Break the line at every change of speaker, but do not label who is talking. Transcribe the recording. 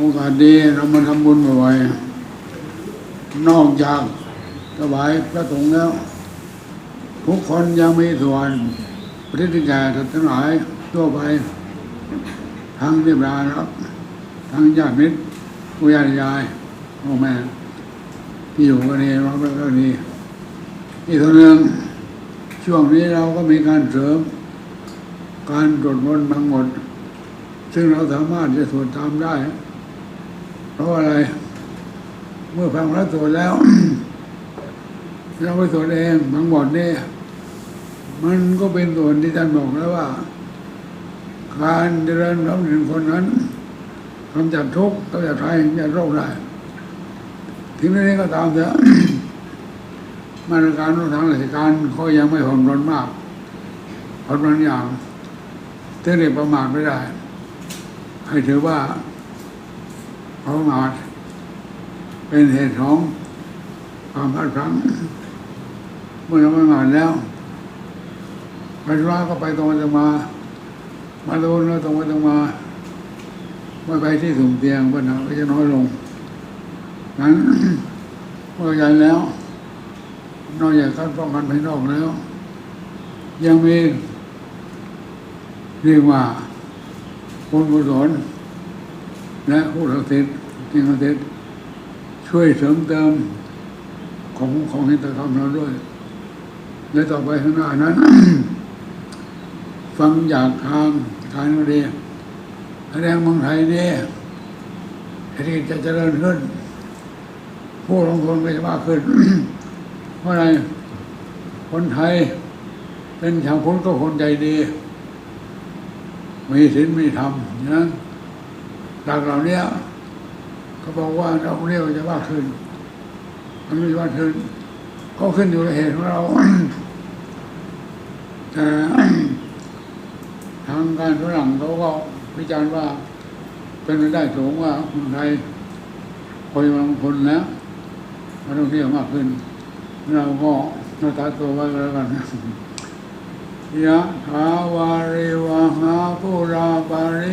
โอกาสดีเรามาทำบุญบ่อยๆนอกจากถวายพระสงฆ์แล้ว ทุกคนยังมีส่วนปฏิแก่ทั้งหลายทั่วไป ทั้งเรียบร้อยแล้วทั้งญาติมิตรผู้ญาติยายพ่อแม่ ที่อยู่กันนี่เราก็ดีอีกตัวหนึ่งช่วงนี้เราก็มีการเสริม การตรวจมนต์บางหมด ซึ่งเราสามารถจะสวดตามได้ เพราะอะไร เมื่อฟังพระสวดแล้วเราไปสวดเองบางหมดนี่มันก็เป็นส่วนที่ท่านบอกแล้วว่าการเจริญน้อมถึงคนนั้นกำจัดทุกข์กำจัดภัยกำจัดโรคได้ถึงนี้ก็ตามเถอะมาตรการทางราชการก็ยังไม่ผ่อนรนมากผ่อนรนอย่างถึงเรียประมาทไม่ได้ ให้ถือว่า ประมาทเป็นเหตุของความพลาดพลั้งเมื่อเราประมาแล้วไปธุระก็ไปตรงไปตรงมา มาโดนแล้วตรงไปตรงมาไม่ไปที่สุ่มเตียงปัญหาก็จะน้อยลงนั้นเมื่อยันแล้ว นอกจากการป้องกันภายนอกแล้ว ยังมีเรียกว่าบุญกุศล และผู้ศักดิ์สิทธิ์ที่ศักดิ์สิทธิ์ช่วยเสริมเติมของของหิตธรรมเราด้วย และต่อไปข้างหน้านั้น ฟังจากทางการเรียนแสดงเมืองไทยเนี่ยเศรษฐกิจจะเจริญขึ้น ผู้ลงทุนก็จะมากขึ้น เพราะอะไรคนไทย เป็นชาวพุทธก็คนใจดี มีศีลมีธรรมฉะนั้น หลักเหล่านี้เขาบอกว่าเราเรียกว่าจะมากขึ้น มันไม่มากขึ้น ก็ขึ้นอยู่กับเหตุของเราแต่ทางการฝรั่งเขาก็วิจารณ์ว่า เป็นไปได้สูงว่าคนไทยคนบางคนแล้วมาท่องเที่ยวมากขึ้น เราก็นาตาตัวไว้แล้วกันยะถาวาริวหาปุราปาริ